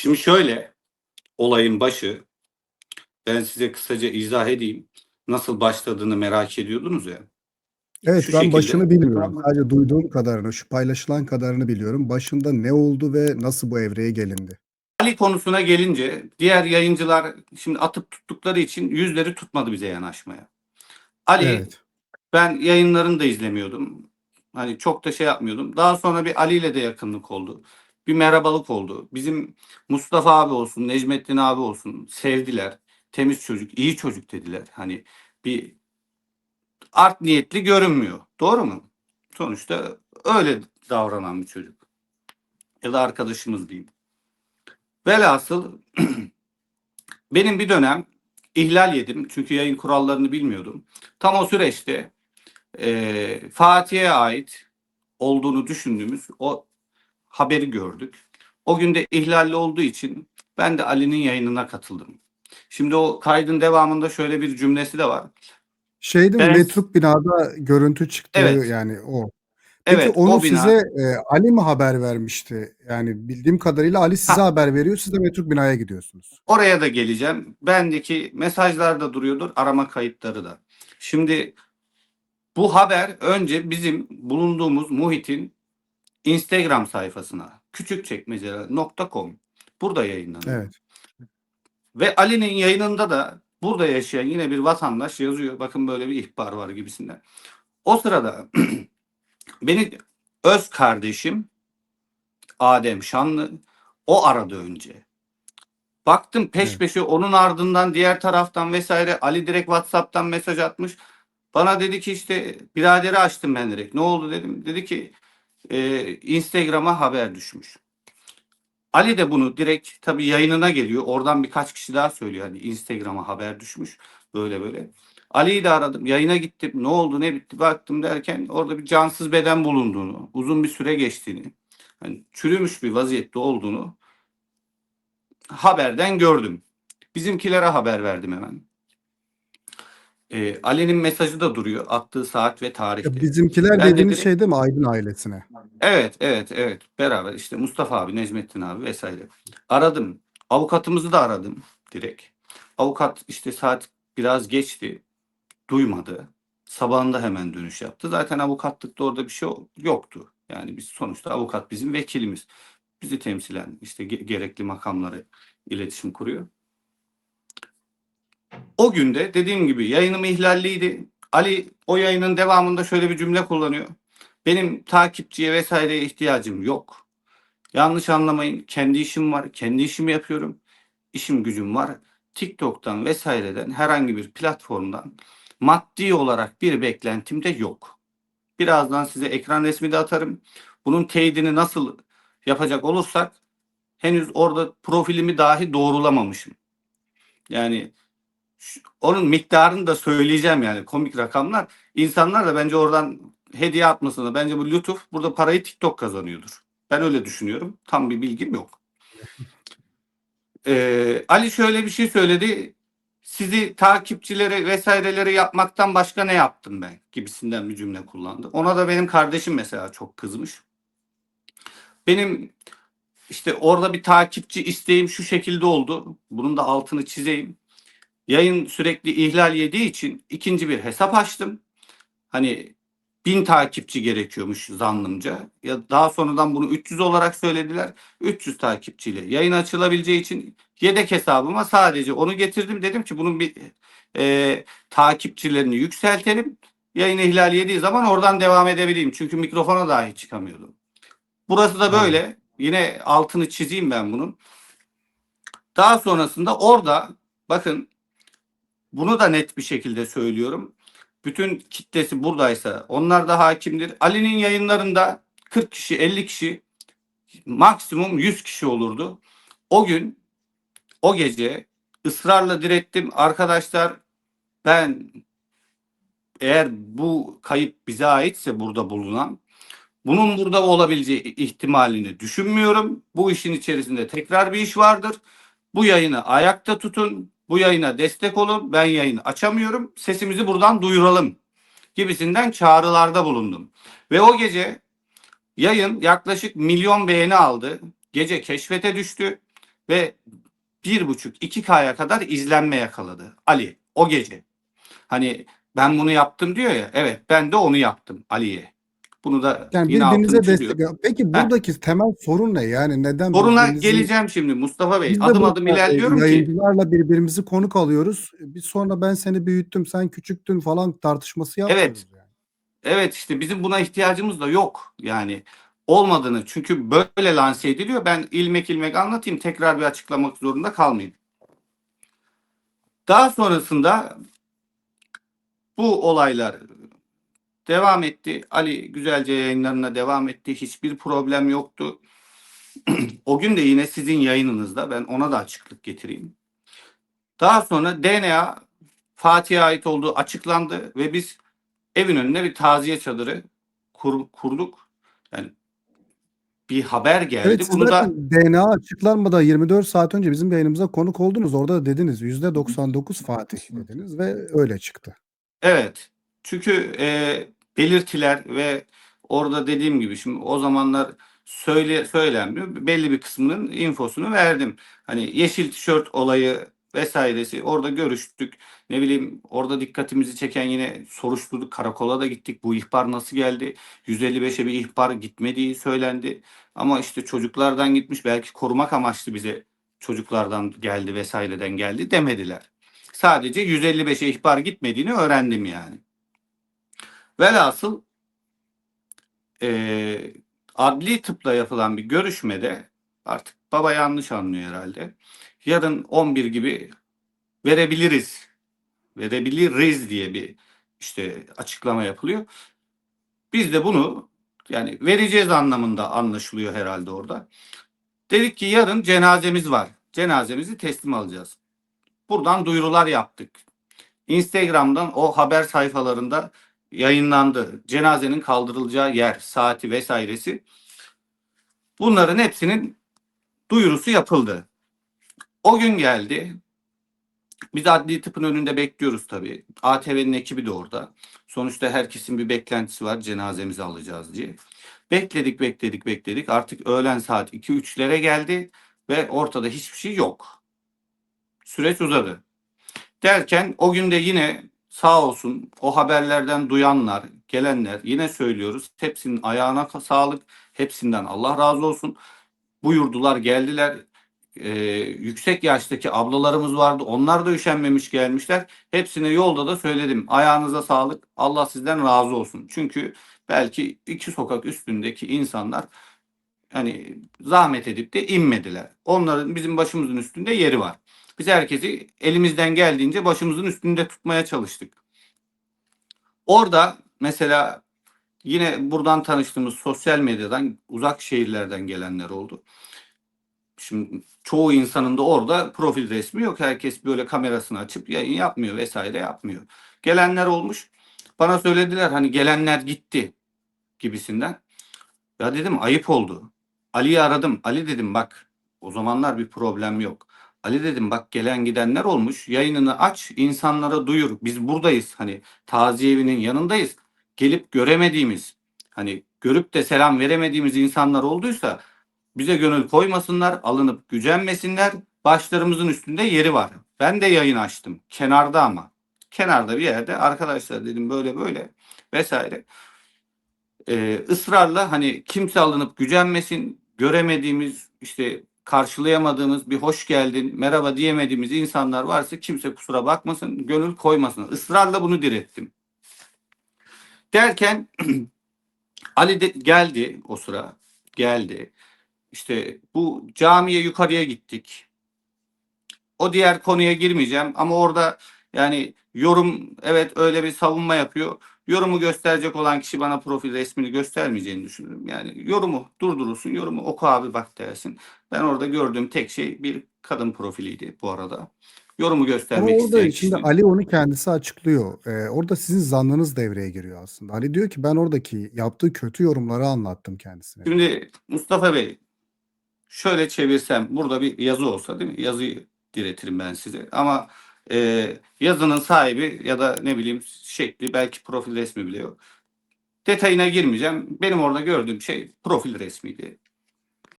Şimdi şöyle olayın başı ben size kısaca izah edeyim. Nasıl başladığını merak ediyordunuz ya. Evet Şu ben şekilde. başını bilmiyorum. Sadece duyduğum kadarını, şu paylaşılan kadarını biliyorum. Başında ne oldu ve nasıl bu evreye gelindi? Ali konusuna gelince diğer yayıncılar şimdi atıp tuttukları için yüzleri tutmadı bize yanaşmaya. Ali Evet. ben yayınlarını da izlemiyordum. Hani çok da şey yapmıyordum. Daha sonra bir Ali ile de yakınlık oldu. Bir merhabalık oldu. Bizim Mustafa abi olsun, Necmettin abi olsun sevdiler. Temiz çocuk, iyi çocuk dediler. Hani bir art niyetli görünmüyor. Doğru mu? Sonuçta öyle davranan bir çocuk. Ya da arkadaşımız diyeyim. Velhasıl benim bir dönem ihlal yedim. Çünkü yayın kurallarını bilmiyordum. Tam o süreçte e, Fatih'e ait olduğunu düşündüğümüz o haberi gördük. O günde ihlalli olduğu için ben de Ali'nin yayınına katıldım. Şimdi o kaydın devamında şöyle bir cümlesi de var. Şey değil mi? Ben- Metruk binada görüntü çıktı Evet. yani o. Peki Evet, onu o bina. size e, Ali mi haber vermişti? Yani bildiğim kadarıyla Ali size Ha. haber veriyor. Siz de Metruk binaya gidiyorsunuz. Oraya da geleceğim. Bendeki mesajlar da duruyordur, arama kayıtları da. Şimdi bu haber önce bizim bulunduğumuz muhitin Instagram sayfasına küçükçekmeceler.com burada yayınlanıyor. Evet. Ve Ali'nin yayınında da burada yaşayan yine bir vatandaş yazıyor. Bakın böyle bir ihbar var gibisinden. O sırada beni öz kardeşim Adem Şanlı o aradı önce. Baktım peş Evet. peşe onun ardından diğer taraftan vesaire Ali direkt WhatsApp'tan mesaj atmış. Bana dedi ki işte biraderi açtım ben direkt. Ne oldu dedim. Dedi ki e, Instagram'a haber düşmüş. Ali de bunu direkt tabii yayınına geliyor. Oradan birkaç kişi daha söylüyor. Hani Instagram'a haber düşmüş. Böyle böyle. Ali'yi de aradım. Yayına gittim. Ne oldu ne bitti baktım derken orada bir cansız beden bulunduğunu, uzun bir süre geçtiğini, hani çürümüş bir vaziyette olduğunu haberden gördüm. Bizimkilere haber verdim hemen. Ee, Ali'nin mesajı da duruyor. Attığı saat ve tarihte. Ya bizimkiler Ben de dediğiniz direkt- şey değil mi? Aydın ailesine. Evet, evet, evet. Beraber işte Mustafa abi, Necmettin abi vesaire. Aradım. Avukatımızı da aradım direkt. Avukat işte saat biraz geçti. Duymadı. Sabahında hemen dönüş yaptı. Zaten avukatlıkta orada bir şey yoktu. Yani biz sonuçta avukat bizim vekilimiz. Bizi temsilen işte ge- gerekli makamları iletişim kuruyor. O günde dediğim gibi yayınım ihlalliydi. Ali o yayının devamında şöyle bir cümle kullanıyor. Benim takipçiye vesaireye ihtiyacım yok. Yanlış anlamayın. Kendi işim var. Kendi işimi yapıyorum. İşim gücüm var. TikTok'tan vesaireden herhangi bir platformdan maddi olarak bir beklentim de yok. Birazdan size ekran resmi de atarım. Bunun teyidini nasıl yapacak olursak henüz orada profilimi dahi doğrulamamışım. Yani onun miktarını da söyleyeceğim yani komik rakamlar. İnsanlar da bence oradan hediye atmasını bence bu lütuf burada parayı TikTok kazanıyordur. Ben öyle düşünüyorum. Tam bir bilgim yok. Ee, Ali şöyle bir şey söyledi. Sizi takipçilere vesairelere yapmaktan başka ne yaptım ben gibisinden bir cümle kullandı. Ona da benim kardeşim mesela çok kızmış. Benim işte orada bir takipçi isteğim şu şekilde oldu. Bunun da altını çizeyim. Yayın sürekli ihlal yediği için ikinci bir hesap açtım. Hani bin takipçi gerekiyormuş zannımca. Ya daha sonradan bunu 300 olarak söylediler. 300 takipçiyle yayın açılabileceği için yedek hesabıma sadece onu getirdim. Dedim ki bunun bir e, takipçilerini yükseltelim. Yayın ihlal yediği zaman oradan devam edebileyim. Çünkü mikrofona dahi çıkamıyordum. Burası da böyle. Yine altını çizeyim ben bunun. Daha sonrasında orada bakın bunu da net bir şekilde söylüyorum. Bütün kitlesi buradaysa onlar da hakimdir. Ali'nin yayınlarında 40 kişi 50 kişi maksimum 100 kişi olurdu. O gün o gece ısrarla direttim arkadaşlar ben eğer bu kayıp bize aitse burada bulunan bunun burada olabileceği ihtimalini düşünmüyorum. Bu işin içerisinde tekrar bir iş vardır. Bu yayını ayakta tutun. Bu yayına destek olun. Ben yayını açamıyorum. Sesimizi buradan duyuralım gibisinden çağrılarda bulundum. Ve o gece yayın yaklaşık milyon beğeni aldı. Gece keşfete düştü ve bir buçuk iki K'ya kadar izlenme yakaladı Ali o gece. Hani ben bunu yaptım diyor ya. Evet ben de onu yaptım Ali'ye. Bunu da Yani yine birbirinize destek. Peki buradaki temel sorun ne? Yani neden Soruna birbirinizi- geleceğim şimdi Mustafa Bey. Biz Adım adım ilerliyorum ki. Yayıncılarla birbirimizi konuk alıyoruz. Biz sonra ben seni büyüttüm, sen küçüktün falan tartışması yapmıyoruz. Yani. Evet işte bizim buna ihtiyacımız da yok. Yani olmadığını çünkü böyle lanse ediliyor. Ben ilmek ilmek anlatayım tekrar bir açıklamak zorunda kalmayayım. Daha sonrasında bu olaylar devam etti. Ali güzelce yayınlarına devam etti. Hiçbir problem yoktu. o gün de yine sizin yayınınızda ben ona da açıklık getireyim. Daha sonra DNA Fatih'e ait olduğu açıklandı ve biz evin önüne bir taziye çadırı kur- kurduk. Yani bir haber geldi. Evet Bunu da DNA açıklanmadan 24 saat önce bizim yayınımıza konuk oldunuz. Orada da dediniz %99 Fatih dediniz ve öyle çıktı. Evet. Çünkü e, belirtiler ve orada dediğim gibi şimdi o zamanlar söyle söylenmiyor. Belli bir kısmının infosunu verdim. Hani yeşil tişört olayı vesairesi orada görüştük. Ne bileyim orada dikkatimizi çeken yine soruşturduk. Karakola da gittik. Bu ihbar nasıl geldi? 155'e bir ihbar gitmediği söylendi. Ama işte çocuklardan gitmiş. Belki korumak amaçlı bize çocuklardan geldi vesaireden geldi demediler. Sadece 155'e ihbar gitmediğini öğrendim yani. Velhasıl eee adli tıpla yapılan bir görüşmede artık baba yanlış anlıyor herhalde. Yarın 11 gibi verebiliriz. Verebiliriz diye bir işte açıklama yapılıyor. Biz de bunu yani vereceğiz anlamında anlaşılıyor herhalde orada. Dedik ki yarın cenazemiz var. Cenazemizi teslim alacağız. Buradan duyurular yaptık. Instagram'dan o haber sayfalarında yayınlandı. Cenazenin kaldırılacağı yer, saati vesairesi. Bunların hepsinin duyurusu yapıldı. O gün geldi. Biz adli tıpın önünde bekliyoruz tabii. ATV'nin ekibi de orada. Sonuçta herkesin bir beklentisi var cenazemizi alacağız diye. Bekledik bekledik bekledik. Artık öğlen saat 2-3'lere geldi ve ortada hiçbir şey yok. Süreç uzadı. Derken o günde yine sağ olsun o haberlerden duyanlar, gelenler yine söylüyoruz. Hepsinin ayağına sağlık. Hepsinden Allah razı olsun. Buyurdular, geldiler. Ee, yüksek yaştaki ablalarımız vardı. Onlar da üşenmemiş gelmişler. Hepsine yolda da söyledim. Ayağınıza sağlık. Allah sizden razı olsun. Çünkü belki iki sokak üstündeki insanlar hani zahmet edip de inmediler. Onların bizim başımızın üstünde yeri var. Biz herkesi elimizden geldiğince başımızın üstünde tutmaya çalıştık. Orada mesela yine buradan tanıştığımız sosyal medyadan uzak şehirlerden gelenler oldu. Şimdi çoğu insanın da orada profil resmi yok. Herkes böyle kamerasını açıp yayın yapmıyor vesaire yapmıyor. Gelenler olmuş. Bana söylediler hani gelenler gitti gibisinden. Ya dedim ayıp oldu. Ali'yi aradım. Ali dedim bak o zamanlar bir problem yok. Ali dedim bak gelen gidenler olmuş. Yayınını aç, insanlara duyur. Biz buradayız. Hani taziye evinin yanındayız. Gelip göremediğimiz, hani görüp de selam veremediğimiz insanlar olduysa bize gönül koymasınlar, alınıp gücenmesinler. Başlarımızın üstünde yeri var. Ben de yayın açtım. Kenarda ama. Kenarda bir yerde arkadaşlar dedim böyle böyle vesaire. Ee, ısrarla hani kimse alınıp gücenmesin. Göremediğimiz işte karşılayamadığımız bir hoş geldin, merhaba diyemediğimiz insanlar varsa kimse kusura bakmasın, gönül koymasın. Israrla bunu direttim. Derken Ali de geldi o sıra. Geldi. İşte bu camiye yukarıya gittik. O diğer konuya girmeyeceğim ama orada yani yorum evet öyle bir savunma yapıyor. Yorumu gösterecek olan kişi bana profil resmini göstermeyeceğini düşünüyorum. Yani yorumu durdurursun, yorumu oku abi bak dersin. Ben orada gördüğüm tek şey bir kadın profiliydi bu arada. Yorumu Ama göstermek orada isteyen şimdi kişinin. Ali onu kendisi açıklıyor. Ee, orada sizin zannınız devreye giriyor aslında. Ali diyor ki ben oradaki yaptığı kötü yorumları anlattım kendisine. Şimdi Mustafa Bey şöyle çevirsem burada bir yazı olsa değil mi? Yazıyı diretirim ben size. Ama e, yazının sahibi ya da ne bileyim şekli belki profil resmi bile yok. Detayına girmeyeceğim. Benim orada gördüğüm şey profil resmiydi.